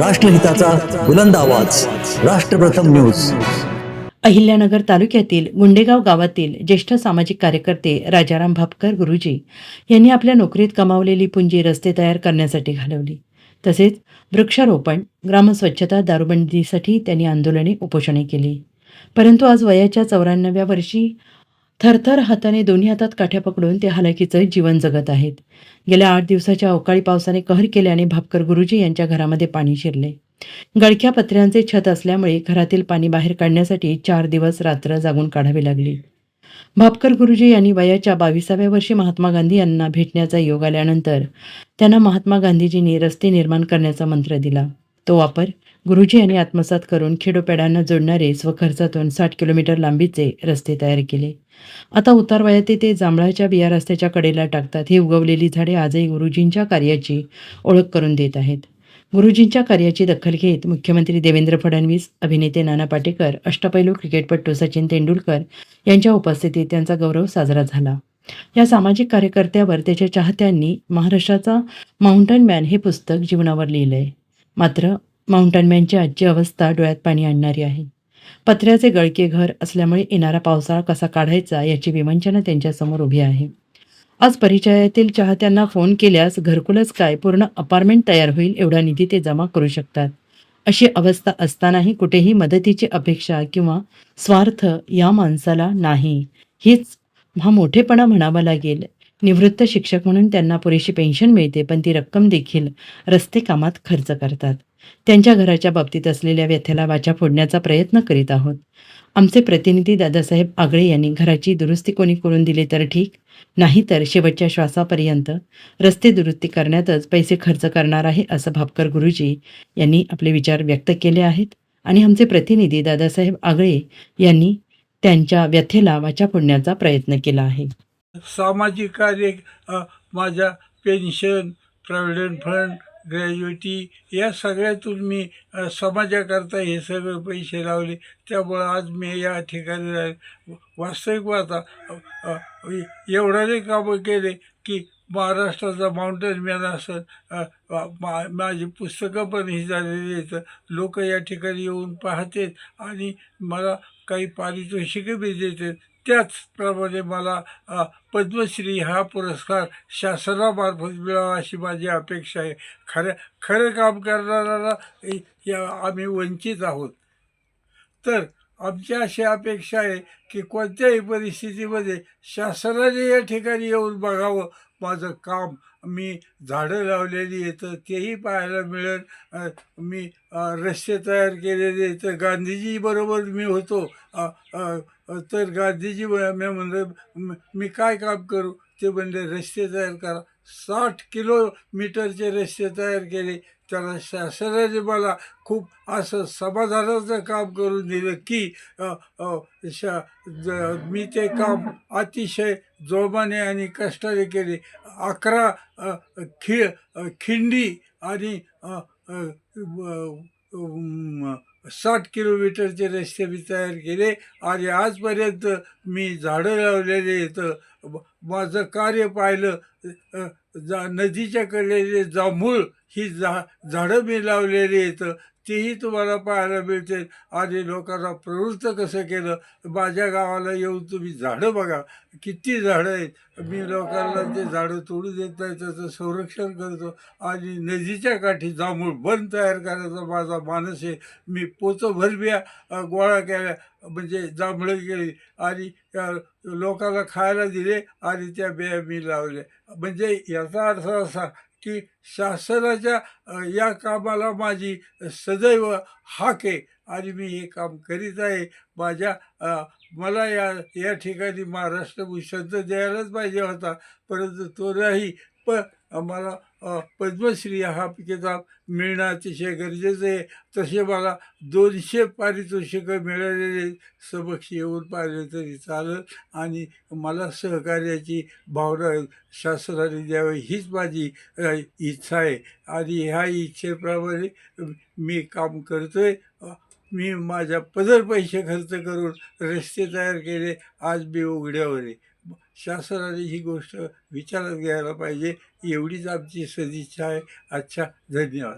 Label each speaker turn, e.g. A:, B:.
A: राष्ट्रहिताचा बुलंद आवाज. राष्ट्रप्रथम न्यूज.
B: अहिल्यानगर तालुक्यातील गुंडेगाव गावातील ज्येष्ठ सामाजिक कार्यकर्ते राजाराम भापकर गुरुजी यांनी आपल्या नोकरीत कमावलेली पुंजी रस्ते तयार करण्यासाठी घालवली. तसेच वृक्षारोपण ग्रामस्वच्छता दारूबंदीसाठी त्यांनी आंदोलने उपोषणे केली. परंतु आज वयाच्या चौऱ्याण्णव्या वर्षी थरथर हाताने दोन्ही हातात काठ्या पकडून ते हालाकीचं जीवन जगत आहेत. गेल्या आठ दिवसाच्या अवकाळी पावसाने कहर केल्याने भापकर गुरुजी यांच्या घरामध्ये पाणी शिरले. गळख्या पत्र्यांचे छत असल्यामुळे घरातील पाणी बाहेर काढण्यासाठी चार दिवस रात्र जागून काढावी लागली. भापकर गुरुजी यांनी वयाच्या बावीसाव्या वर्षी महात्मा गांधी यांना भेटण्याचा योग आल्यानंतर त्यांना महात्मा गांधीजींनी रस्ते निर्माण करण्याचा मंत्र दिला. तो वापर गुरुजी यांनी आत्मसात करून खेडोपेड्यांना जोडणारे स्वखर्चातून साठ किलोमीटर लांबीचे रस्ते तयार केले. आता उतार ते जांभळाच्या बिया रस्त्याच्या कडेला टाकतात. ही उगवलेली झाडे आजही गुरुजींच्या कार्याची ओळख करून देत आहेत. गुरुजींच्या कार्याची दखल घेत मुख्यमंत्री देवेंद्र फडणवीस अभिनेते नाना पाटेकर अष्टपैलू क्रिकेटपटू सचिन तेंडुलकर यांच्या उपस्थितीत त्यांचा गौरव साजरा झाला. या सामाजिक कार्यकर्त्यावर त्याच्या चाहत्यांनी महाराष्ट्राचा माउंटन मॅन हे पुस्तक जीवनावर लिहिलंय. मात्र माउंटनमॅनची आजची अवस्था डोळ्यात पाणी आणणारी आहे. पत्र्याचे गळके घर असल्यामुळे येणारा पावसाळा कसा काढायचा याची विवंचना त्यांच्यासमोर उभी आहे. आज परिचयातील चाहत्यांना फोन केल्यास घरकुलच काय पूर्ण अपार्टमेंट तयार होईल एवढा निधी ते जमा करू शकतात. अशी अवस्था असतानाही कुठेही मदतीची अपेक्षा किंवा स्वार्थ या माणसाला नाही. हीच हा मोठेपणा म्हणावा लागेल. निवृत्त शिक्षक म्हणून त्यांना पुरेशी पेन्शन मिळते पण ती रक्कम देखील रस्ते कामात खर्च करतात. त्यांच्या घराच्या बाबतीत असलेल्या व्यथेला वाचा फोडण्याचा प्रयत्न करीत आहोत. आमचे प्रतिनिधी दादासाहेब आगळे यांनी घराची दुरुस्ती कोणी करून दिली तर ठीक नाहीतर शेवटच्या श्वासापर्यंत रस्ते दुरुस्ती करण्यातच पैसे खर्च करणार आहे असं भापकर गुरुजी यांनी आपले विचार व्यक्त केले आहेत. आणि आमचे प्रतिनिधी दादासाहेब आगळे यांनी त्यांच्या व्यथेला वाचा फोडण्याचा प्रयत्न केला आहे.
C: सामाजिक कार्य माझ्या पेन्शन प्रॉव्हिडंट फंड ग्रॅज्युटी या सगळ्यातून मी समाजाकरता हे सगळे पैसे लावले. त्यामुळं आज मी या ठिकाणी राहिले. वास्तविक आता एवढ्याने कामं केले की महाराष्ट्राचा माउंटेन मॅन असं मा- माझी पुस्तकं पण ही झालेली आहेत. लोक या ठिकाणी येऊन पाहतात आणि मला काही पारितोषिकं बी देतात. त्याचप्रमाणे मला पद्मश्री हा पुरस्कार शासनामार्फत मिळावा अशी माझी अपेक्षा आहे. खरं खरं काम करणाऱ्याला या आम्ही वंचित आहोत. तर आमची अशी अपेक्षा आहे की कोणत्याही परिस्थितीमध्ये शासनाने या ठिकाणी येऊन बघावं. माझं काम मी झाडं लावलेली येतं तेही पाहायला मिळेल. मी रस्ते तयार केलेले तर गांधीजीबरोबर मी होतो. तर गांधीजी मी म्हणलं मी काय काम करू? ते म्हणले रस्ते तयार करा. साठ किलोमीटरचे रस्ते तयार केले. त्याला शासनाने मला खूप असं समाधानाचं काम करून दिलं की अ, शा ज- मी ते काम अतिशय जोमाने आणि कष्टाने केले. अकरा खि खिंडी आणि साठ किलोमीटरचे रस्ते मी तयार केले आणि आजपर्यंत मी झाडं लावलेले येतं माझं कार्य पाहिलं जा नदीच्या कडेने जांभूळ ही झा झाडं मी लावलेली येतं तेही तुम्हाला पाहायला मिळते आणि लोकांना प्रवृत्त कसं केलं? माझ्या गावाला येऊन तुम्ही झाडं बघा. किती झाडं आहेत? मी लोकांना ते झाडं तोडू देत नाही त्याचं संरक्षण करतो. आणि नदीच्या काठी जांभूळ बन तयार करायचा माझा मानस आहे. मी पोतभर बिया गोळा केल्या म्हणजे जांभळं केली. आणि लोकांना खायला दिले आणि त्या बिया मी लावल्या. म्हणजे याचा अर्थ असा की शासनाच्या या कामाला माझी सदैव हाक आहे. आणि मी हे काम करीत आहे. माझ्या मला या या ठिकाणी महाराष्ट्र भूषण तर द्यायलाच पाहिजे होता. परंतु तो नाही. प मला पद्मश्री हा किताब मिळणं अतिशय गरजेचं आहे. तसे मला दोनशे पारितोषिकं मिळालेले समक्ष येऊन पाहिले तरी चालेल. आणि मला सहकार्याची भावना शासनाने द्यावी हीच माझी इच्छा आहे. आणि ह्या इच्छेप्रमाणे मी काम करतो आहे मी माझ्या पदर पैसे खर्च करून रस्ते तयार केले. आज मी उघड्यावर आहे. शासनाने ही गोष्ट विचारात घ्यायला पाहिजे. एवढीच आमची सदिच्छा आहे. अच्छा धन्यवाद.